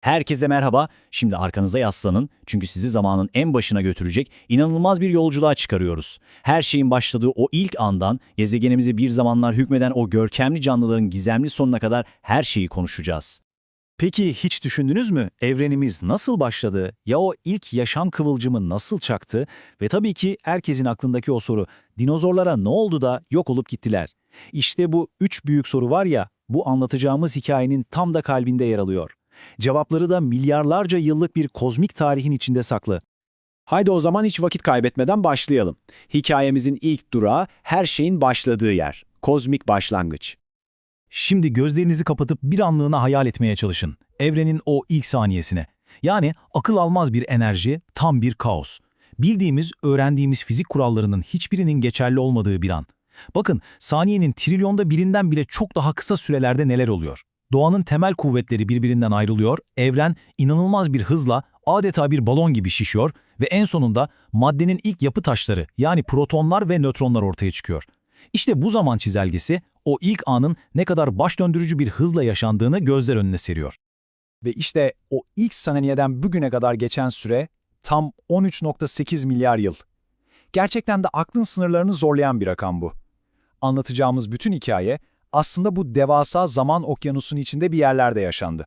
Herkese merhaba. Şimdi arkanıza yaslanın çünkü sizi zamanın en başına götürecek inanılmaz bir yolculuğa çıkarıyoruz. Her şeyin başladığı o ilk andan gezegenimizi bir zamanlar hükmeden o görkemli canlıların gizemli sonuna kadar her şeyi konuşacağız. Peki hiç düşündünüz mü evrenimiz nasıl başladı? Ya o ilk yaşam kıvılcımı nasıl çaktı? Ve tabii ki herkesin aklındaki o soru, dinozorlara ne oldu da yok olup gittiler? İşte bu üç büyük soru var ya, bu anlatacağımız hikayenin tam da kalbinde yer alıyor. Cevapları da milyarlarca yıllık bir kozmik tarihin içinde saklı. Haydi o zaman hiç vakit kaybetmeden başlayalım. Hikayemizin ilk durağı her şeyin başladığı yer. Kozmik başlangıç. Şimdi gözlerinizi kapatıp bir anlığına hayal etmeye çalışın. Evrenin o ilk saniyesine. Yani akıl almaz bir enerji, tam bir kaos. Bildiğimiz, öğrendiğimiz fizik kurallarının hiçbirinin geçerli olmadığı bir an. Bakın, saniyenin trilyonda birinden bile çok daha kısa sürelerde neler oluyor. Doğanın temel kuvvetleri birbirinden ayrılıyor, evren inanılmaz bir hızla adeta bir balon gibi şişiyor ve en sonunda maddenin ilk yapı taşları yani protonlar ve nötronlar ortaya çıkıyor. İşte bu zaman çizelgesi o ilk anın ne kadar baş döndürücü bir hızla yaşandığını gözler önüne seriyor. Ve işte o ilk saniyeden bugüne kadar geçen süre tam 13.8 milyar yıl. Gerçekten de aklın sınırlarını zorlayan bir rakam bu. Anlatacağımız bütün hikaye aslında bu devasa zaman okyanusunun içinde bir yerlerde yaşandı.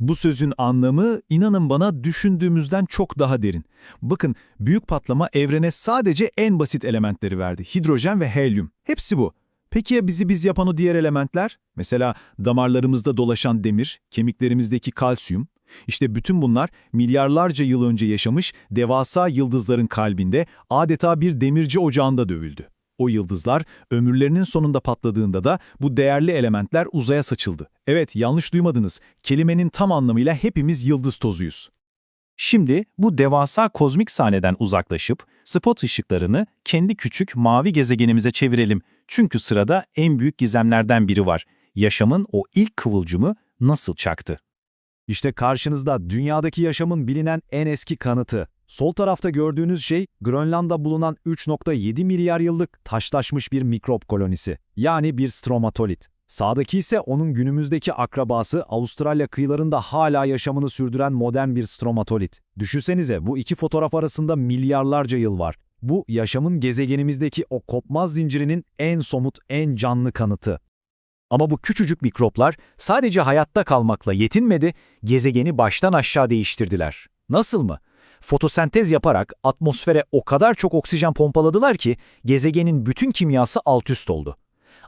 Bu sözün anlamı inanın bana düşündüğümüzden çok daha derin. Bakın büyük patlama evrene sadece en basit elementleri verdi. Hidrojen ve helyum. Hepsi bu. Peki ya bizi biz yapan o diğer elementler? Mesela damarlarımızda dolaşan demir, kemiklerimizdeki kalsiyum. İşte bütün bunlar milyarlarca yıl önce yaşamış devasa yıldızların kalbinde adeta bir demirci ocağında dövüldü. O yıldızlar ömürlerinin sonunda patladığında da bu değerli elementler uzaya saçıldı. Evet yanlış duymadınız. Kelimenin tam anlamıyla hepimiz yıldız tozuyuz. Şimdi bu devasa kozmik sahneden uzaklaşıp spot ışıklarını kendi küçük mavi gezegenimize çevirelim. Çünkü sırada en büyük gizemlerden biri var. Yaşamın o ilk kıvılcımı nasıl çaktı? İşte karşınızda dünyadaki yaşamın bilinen en eski kanıtı. Sol tarafta gördüğünüz şey Grönland'da bulunan 3.7 milyar yıllık taşlaşmış bir mikrop kolonisi. Yani bir stromatolit. Sağdaki ise onun günümüzdeki akrabası Avustralya kıyılarında hala yaşamını sürdüren modern bir stromatolit. Düşünsenize bu iki fotoğraf arasında milyarlarca yıl var. Bu yaşamın gezegenimizdeki o kopmaz zincirinin en somut, en canlı kanıtı. Ama bu küçücük mikroplar sadece hayatta kalmakla yetinmedi, gezegeni baştan aşağı değiştirdiler. Nasıl mı? Fotosentez yaparak atmosfere o kadar çok oksijen pompaladılar ki gezegenin bütün kimyası alt üst oldu.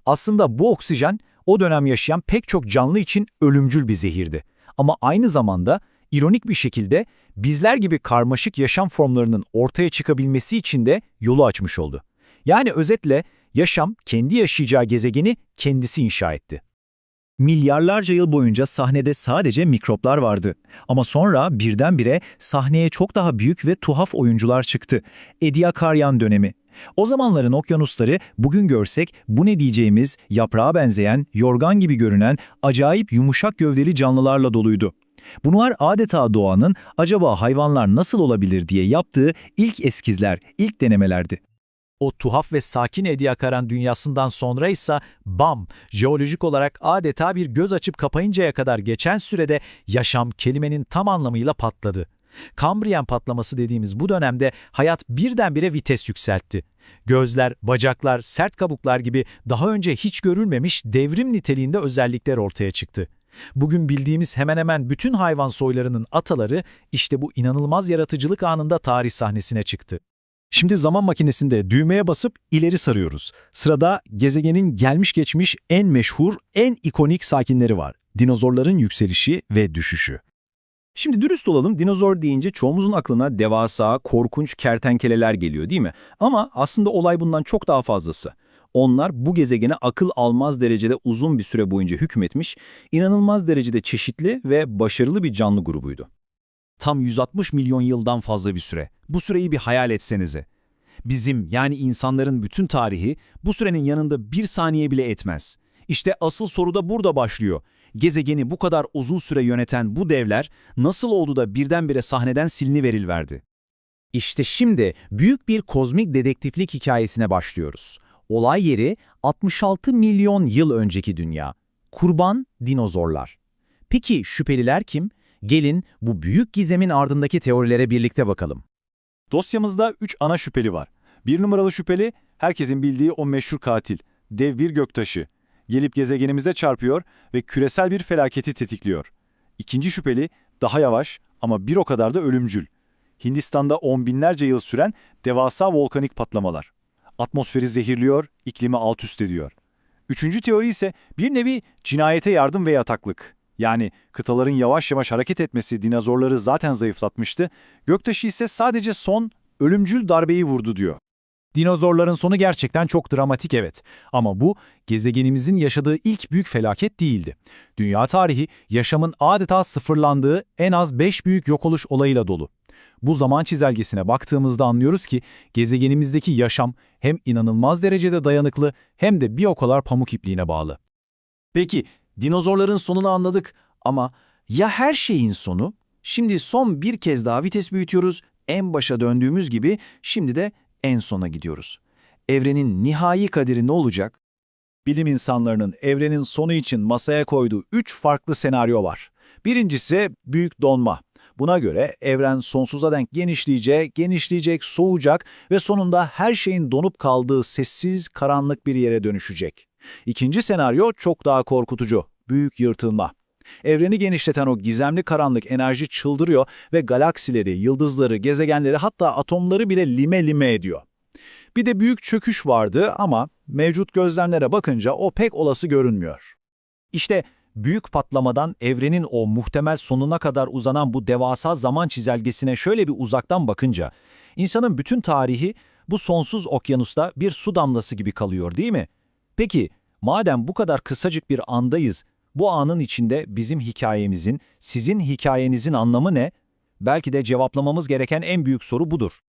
Aslında bu oksijen o dönem yaşayan pek çok canlı için ölümcül bir zehirdi. Ama aynı zamanda ironik bir şekilde bizler gibi karmaşık yaşam formlarının ortaya çıkabilmesi için de yolu açmış oldu. Yani özetle yaşam kendi yaşayacağı gezegeni kendisi inşa etti. Milyarlarca yıl boyunca sahnede sadece mikroplar vardı. Ama sonra birdenbire sahneye çok daha büyük ve tuhaf oyuncular çıktı. Ediakaryan dönemi. O zamanların okyanusları bugün görsek bu ne diyeceğimiz yaprağa benzeyen, yorgan gibi görünen acayip yumuşak gövdeli canlılarla doluydu. Bunlar adeta doğanın acaba hayvanlar nasıl olabilir diye yaptığı ilk eskizler, ilk denemelerdi. O tuhaf ve sakin Ediacaran dünyasından sonra ise BAM, jeolojik olarak adeta bir göz açıp kapayıncaya kadar geçen sürede yaşam kelimenin tam anlamıyla patladı. Kambriyen patlaması dediğimiz bu dönemde hayat birdenbire vites yükseltti. Gözler, bacaklar, sert kabuklar gibi daha önce hiç görülmemiş devrim niteliğinde özellikler ortaya çıktı. Bugün bildiğimiz hemen hemen bütün hayvan soylarının ataları işte bu inanılmaz yaratıcılık anında tarih sahnesine çıktı. Şimdi zaman makinesinde düğmeye basıp ileri sarıyoruz. Sırada gezegenin gelmiş geçmiş en meşhur, en ikonik sakinleri var. Dinozorların yükselişi ve düşüşü. Şimdi dürüst olalım, dinozor deyince çoğumuzun aklına devasa, korkunç kertenkeleler geliyor değil mi? Ama aslında olay bundan çok daha fazlası. Onlar bu gezegene akıl almaz derecede uzun bir süre boyunca hükmetmiş, inanılmaz derecede çeşitli ve başarılı bir canlı grubuydu. Tam 160 milyon yıldan fazla bir süre. Bu süreyi bir hayal etsenize. Bizim yani insanların bütün tarihi bu sürenin yanında bir saniye bile etmez. İşte asıl soru da burada başlıyor. Gezegeni bu kadar uzun süre yöneten bu devler nasıl oldu da birdenbire sahneden siliniverilverdi? İşte şimdi büyük bir kozmik dedektiflik hikayesine başlıyoruz. Olay yeri 66 milyon yıl önceki dünya. Kurban dinozorlar. Peki şüpheliler kim? Gelin bu büyük gizemin ardındaki teorilere birlikte bakalım. Dosyamızda 3 ana şüpheli var. Bir numaralı şüpheli, herkesin bildiği o meşhur katil, dev bir göktaşı. Gelip gezegenimize çarpıyor ve küresel bir felaketi tetikliyor. İkinci şüpheli, daha yavaş ama bir o kadar da ölümcül. Hindistan'da on binlerce yıl süren devasa volkanik patlamalar. Atmosferi zehirliyor, iklimi alt üst ediyor. Üçüncü teori ise bir nevi cinayete yardım ve yataklık. Yani kıtaların yavaş yavaş hareket etmesi dinozorları zaten zayıflatmıştı, göktaşı ise sadece son, ölümcül darbeyi vurdu diyor. Dinozorların sonu gerçekten çok dramatik evet. Ama bu gezegenimizin yaşadığı ilk büyük felaket değildi. Dünya tarihi yaşamın adeta sıfırlandığı en az 5 büyük yok oluş olayıyla dolu. Bu zaman çizelgesine baktığımızda anlıyoruz ki gezegenimizdeki yaşam hem inanılmaz derecede dayanıklı hem de bir o kadar pamuk ipliğine bağlı. Peki, dinozorların sonunu anladık ama ya her şeyin sonu? Şimdi son bir kez daha vites büyütüyoruz, en başa döndüğümüz gibi şimdi de en sona gidiyoruz. Evrenin nihai kaderi ne olacak? bilim insanlarının evrenin sonu için masaya koyduğu üç farklı senaryo var. Birincisi büyük donma. Buna göre evren sonsuza denk genişleyecek, genişleyecek, soğuyacak ve sonunda her şeyin donup kaldığı sessiz, karanlık bir yere dönüşecek. İkinci senaryo çok daha korkutucu, büyük yırtılma. Evreni genişleten o gizemli karanlık enerji çıldırıyor ve galaksileri, yıldızları, gezegenleri hatta atomları bile lime lime ediyor. Bir de büyük çöküş vardı ama mevcut gözlemlere bakınca o pek olası görünmüyor. İşte büyük patlamadan evrenin o muhtemel sonuna kadar uzanan bu devasa zaman çizelgesine şöyle bir uzaktan bakınca, insanın bütün tarihi bu sonsuz okyanusta bir su damlası gibi kalıyor değil mi? Peki, madem bu kadar kısacık bir andayız, bu anın içinde bizim hikayemizin, sizin hikayenizin anlamı ne? Belki de cevaplamamız gereken en büyük soru budur.